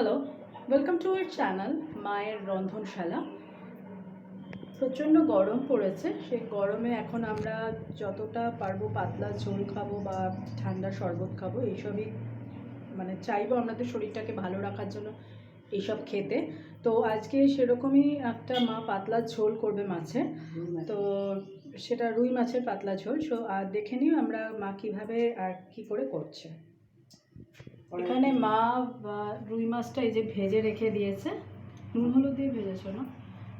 Hello welcome to our channel মায়ের রন্ধনশালা প্রচণ্ড গরম পড়েছে, সেই গরমে এখন আমরা যতটা পারব পাতলা ঝোল খাব বা ঠান্ডা শরবত খাব, এইসবই মানে চাইব আমাদের শরীরটাকে ভালো রাখার জন্য এইসব খেতে। তো আজকে সেরকমই একটা মা পাতলা ঝোল করবে মাছে। তো সেটা রুই মাছের পাতলা ঝোল, সো আর দেখে নিই আমরা মা কীভাবে আর কি করে করছে। এখানে মা বা রুই মাছটা এই যে ভেজে রেখে দিয়েছে। নুন হলুদ দিয়ে ভেজেছো না?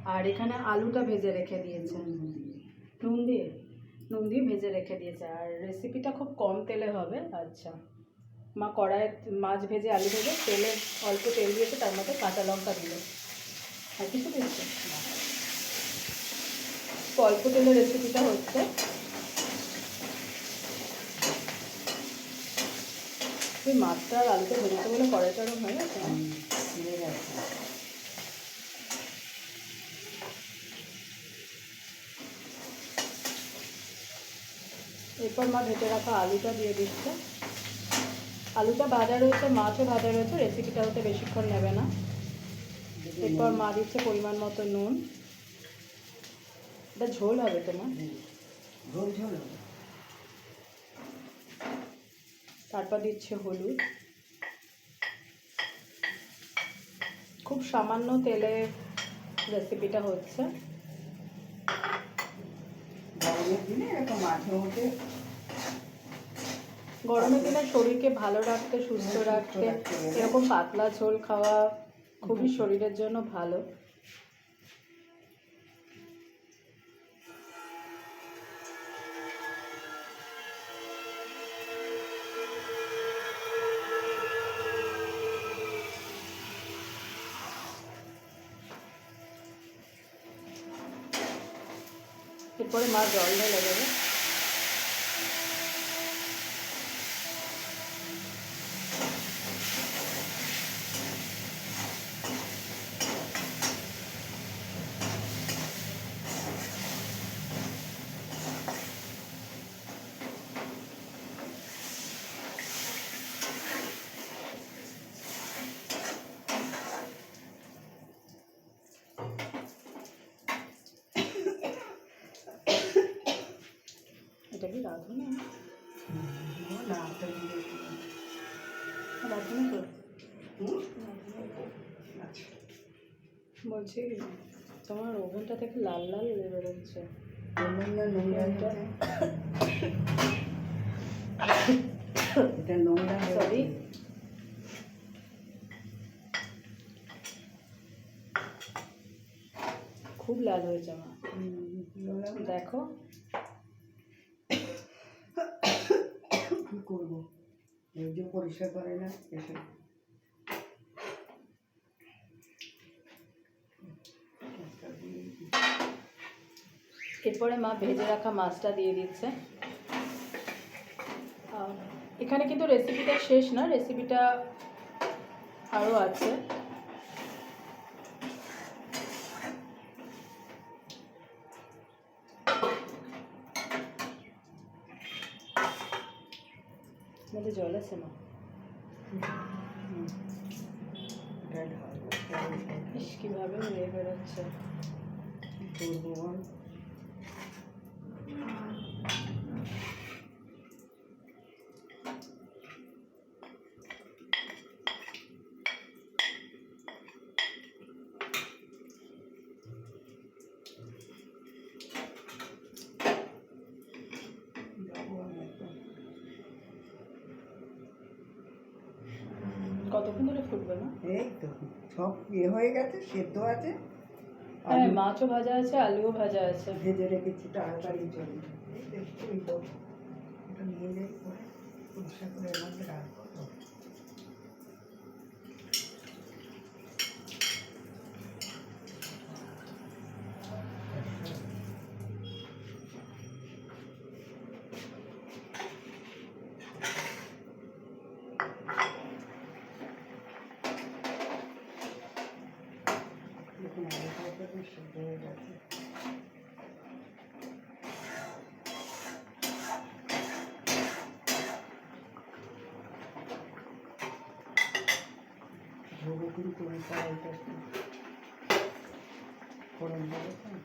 আর এখানে আলুটা ভেজে রেখে দিয়েছে। নুন দিয়ে। নুন দিয়ে? ভেজে রেখে দিয়েছে। আর রেসিপিটা খুব কম তেলে হবে। আচ্ছা। মা কড়াইয়ে মাছ ভেজে আলু ভেজে তেলে অল্প তেল দিয়েছে তার মধ্যে কাঁচা লঙ্কা দিল। আর কিছু দিয়েছে? অল্প তেলে রেসিপিটা হচ্ছে। তুই মাছটা আর আলুটা ভেজেছে বলে কড়াই চড়ম হয়ে গেছে? এরপর মা ভেজে রাখা আলুটা দিয়ে দিচ্ছে। আলুটা ভাজা রয়েছে মাছও ভাজা রয়েছে রেসিপিটা হতে বেশিক্ষণ নেবে না। এরপর মা দিচ্ছে পরিমাণ মতো নুন। এটা ঝোল হবে তোমার। ঝোল ঝোল তারপর দিচ্ছে হলুদ। খুব সামান্য তেলে রেসিপিটা হচ্ছে। গরমের দিনে শরীরকে ভালো রাখতে সুস্থ রাখতে এরকম পাতলা ঝোল খাওয়া খুবই শরীরের জন্য ভালো। এরপরে মা জল ঢেলে দেবে এটা কি রাঁধুনি? না দিই। রাঁধুনি তো। আচ্ছা। বলছি তোমার ওভেনটা থেকে লাল লাল বেরোচ্ছে। এটা এটা নোংরা খুব লাল হয়েছে আমার। দেখো কি করব। একজন পরিষ্কার করে না, এসে। এরপরে মা ভেজে রাখা মাছটা দিয়ে দিচ্ছে। এখানে কিন্তু রেসিপিটা শেষ না রেসিপিটা আরও আছে মধ্যে জল আছে মা। ইস কীভাবে উড়ে বেরোচ্ছে। করব কতক্ষণ ধরে ফুটবে না এই তো সব ইয়ে হয়ে গেছে সেদ্ধ আছে। হ্যাঁ মাছও ভাজা আছে আলুও ভাজা আছে। ভেজে রেখেছি তাড়াতাড়ি চলে এই তো ওটা নিয়ে যাই পরিষ্কার করে गुरु को भी सवाल करते फोड़न डालता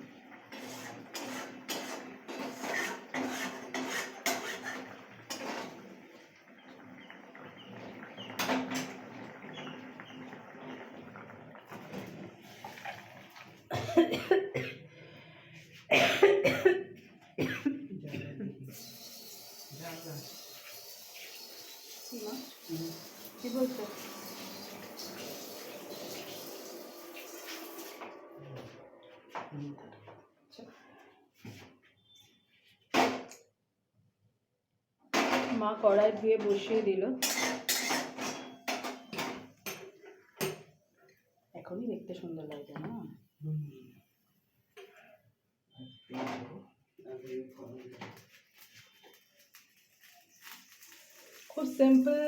Thank you. মা কড়াই ধুয়ে বসিয়ে দিল। এখনই দেখতে সুন্দর লাগছে না। খুব সিম্পল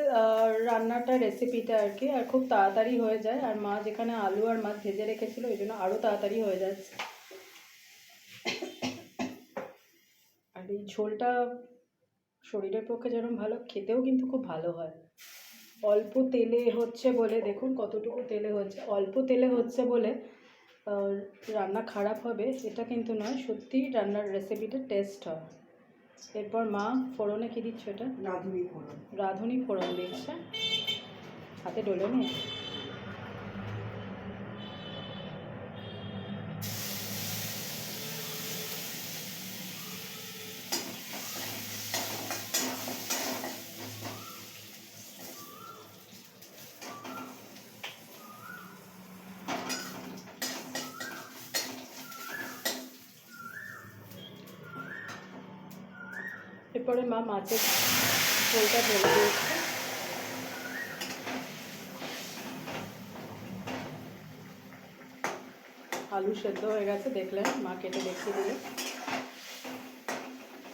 রান্নাটা রেসিপিটা আর কি, আর খুব তাড়াতাড়ি হয়ে যায়। আর মা যেখানে আলু আর মাছ ভেজে রেখেছিল, ওই জন্য আরও তাড়াতাড়ি হয়ে যাচ্ছে। ঝোলটা শরীরের পক্ষে যেরকম ভালো খেতেও কিন্তু খুব ভালো হয়। অল্প তেলে হচ্ছে বলে দেখুন কতটুকু তেলে হচ্ছে অল্প তেলে হচ্ছে বলে রান্না খারাপ হবে এটা কিন্তু নয় সত্যি রান্নার রেসিপিটা টেস্ট হয়। এরপর মা ফোড়নে কি দিচ্ছে এটা রাঁধুনি ফোড়ন। রাঁধুনি ফোড়ন দিচ্ছে। হাতে ডলে নি এরপরে মা মাছের ঝোলটা ঢেলে দিয়েছে। আলু সেদ্ধ হয়ে গেছে দেখলেন মা কেটে দেখিয়ে দিল।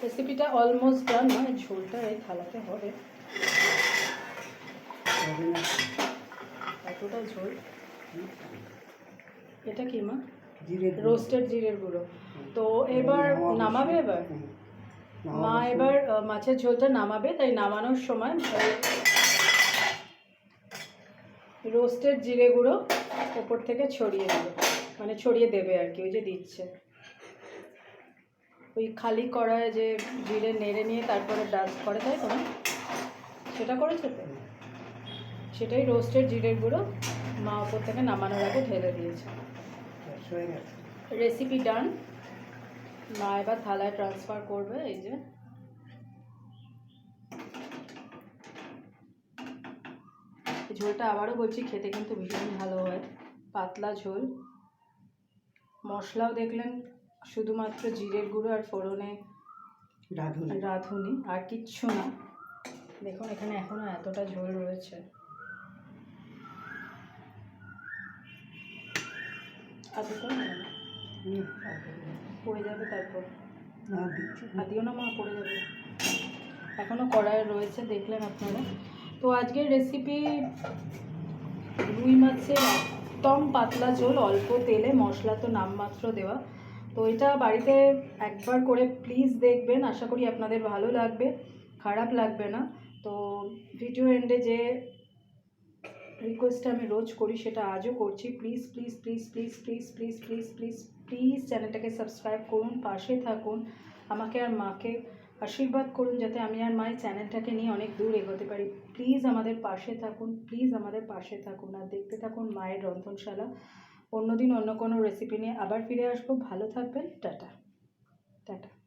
রেসিপিটা অলমোস্ট ডান নয় ঝোলটা এই থালাতে হবে। এতটা ঝোল। এটা কি মা? জিরে রোস্টেড জিরের গুঁড়ো। তো এবার নামাবে এবার? হুম। মা এবার মাছের ঝোলটা নামাবে তাই নামানোর সময় রোস্টেড জিরে গুঁড়ো ওপর থেকে ছড়িয়ে দেবে। মানে ছড়িয়ে দেবে আর কি ওই যে দিচ্ছে। ওই খালি কড়ায় যে জিরে নেড়ে নিয়ে তারপরে ডাস্ট করে তাই তো সেটা করেছে তো? সেটাই রোস্টেড জিরের গুঁড়ো মা ওপর থেকে নামানোর আগে ঢেলে দিয়েছে। Recipe done. মা এবার থালায় ট্রান্সফার করবে এই যে। ঝোলটা আবারও বলছি খেতে কিন্তু ভীষণ ভালো হয় পাতলা ঝোল। মশলাও দেখলেন শুধুমাত্র জিরের গুঁড়ো আর ফোড়নে রাঁধুনি। রাঁধুনি আর কিচ্ছু না। দেখুন এখানে এখনও এতটা ঝোল রয়েছে। আর দুটো না হুম, রাঁধুনি। পড়ে যাবে তারপর। না না। আর দিও না মা পড়ে যাবে। এখনও কড়াই রয়েছে দেখলেন আপনারা। তো আজকের রেসিপি রুই মাছের একদম পাতলা ঝোল অল্প তেলে মশলা তো নামমাত্র দেওয়া। তো এটা বাড়িতে একবার করে প্লিজ দেখবেন আশা করি আপনাদের ভালো লাগবে। খারাপ লাগবে না। তো ভিডিও এন্ডে যে রিকোয়েস্টটা আমি রোজ করি, সেটা আজও করছি। Please please please please please please please please please চ্যানেলটাকে সাবস্ক্রাইব করুন, পাশে থাকুন, আমাকে আর মাকে আশীর্বাদ করুন, যাতে আমি আর মায়ের চ্যানেলটাকে নিয়ে অনেক দূর এগোতে পারি। প্লিজ আমাদের পাশে থাকুন প্লিজ আমাদের পাশে থাকুন, আর দেখতে থাকুন মায়ের রন্ধনশালা। অন্যদিন অন্য কোনো রেসিপি নিয়ে আবার ফিরে আসব। ভালো থাকবেন। টাটা। টাটা।